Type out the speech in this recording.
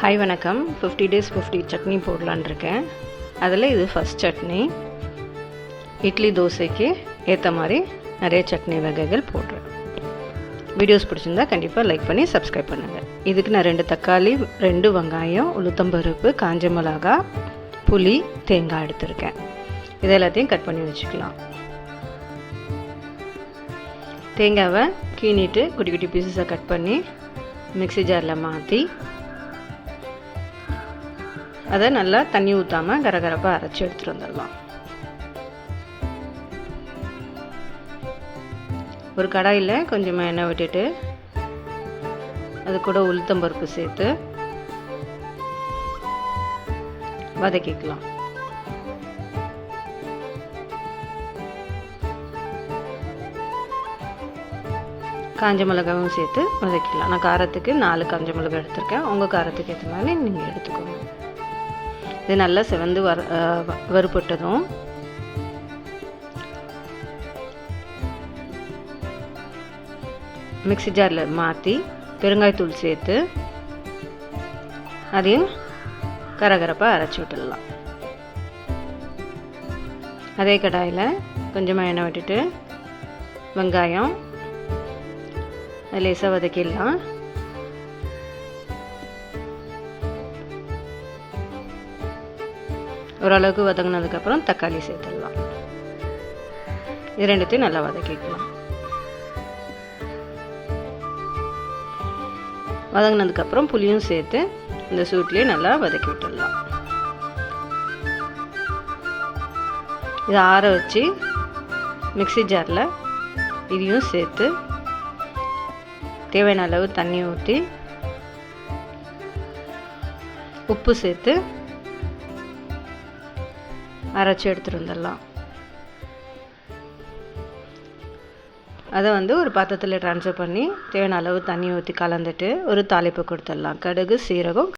Hi வணக்கம். Fifty days fifty chutney போடலான் இருக்கேன். அதில் இது ஃபஸ்ட் சட்னி. இட்லி தோசைக்கு ஏற்ற மாதிரி நிறைய சட்னி வகைகள் போடுறேன். வீடியோஸ் பிடிச்சிருந்தா கண்டிப்பாக லைக் பண்ணி சப்ஸ்கிரைப் பண்ணுங்கள் இதுக்கு நான் ரெண்டு தக்காளி ரெண்டு வெங்காயம் உளுத்தம்பருப்பு காஞ்ச மிளகா புளி தேங்காய் எடுத்திருக்கேன். இது எல்லாத்தையும் கட் பண்ணி வச்சுக்கலாம். தேங்காவை கீனிட்டு குட்டி குட்டி பீசஸை கட் பண்ணி மிக்ஸி ஜாரில் மாற்றி அதை நல்லா தண்ணி ஊற்றாமல் கரகரப்பாக அரைச்சி எடுத்துகிட்டு வந்துடலாம். ஒரு கடாயில் கொஞ்சமாக எண்ணெய் விட்டுட்டு அது கூட உளுத்தம்பருப்பு சேர்த்து வதக்கிக்கலாம். காஞ்ச மிளகாவும் சேர்த்து வதக்கிக்கலாம். நான் காரத்துக்கு நாலு காஞ்ச மிளகா எடுத்திருக்கேன். உங்கள் காரத்துக்கு ஏற்ற மாதிரி நீங்கள் எடுத்துக்கோங்க. இது நல்லா செவந்து வர வறுபட்டதும். மிக்ஸி ஜாரில் மாற்றி பெருங்காயத்தூள் சேர்த்து அதையும் கரகரப்பாக அரைச்சி விட்டுடலாம். அதே கடாயில் கொஞ்சமாக எண்ணெய் விட்டுட்டு வெங்காயம் லேசாக வதக்கிடலாம். ஓரளவுக்கு வதங்கினதுக்கப்புறம் தக்காளி சேர்த்துடலாம். இது ரெண்டுத்தையும் நல்லா வதக்கிக்கலாம். வதங்கினதுக்கப்புறம் புளியும் சேர்த்து இந்த சூட்லேயே நல்லா வதக்கி விட்டுடலாம். இதை ஆற வச்சு மிக்ஸி ஜாரில் இதையும் சேர்த்து தேவையான அளவு தண்ணி ஊற்றி உப்பு சேர்த்து அரைச்சி எடுத்துகிட்டு வந்துடலாம். அதை வந்து ஒரு பாத்திரத்தில் ட்ரான்ஸ்ஃபர் பண்ணி தேவையான அளவு தண்ணி ஊற்றி கலந்துட்டு ஒரு தாளிப்பு கொடுத்துடலாம். கடுகு சீரகம்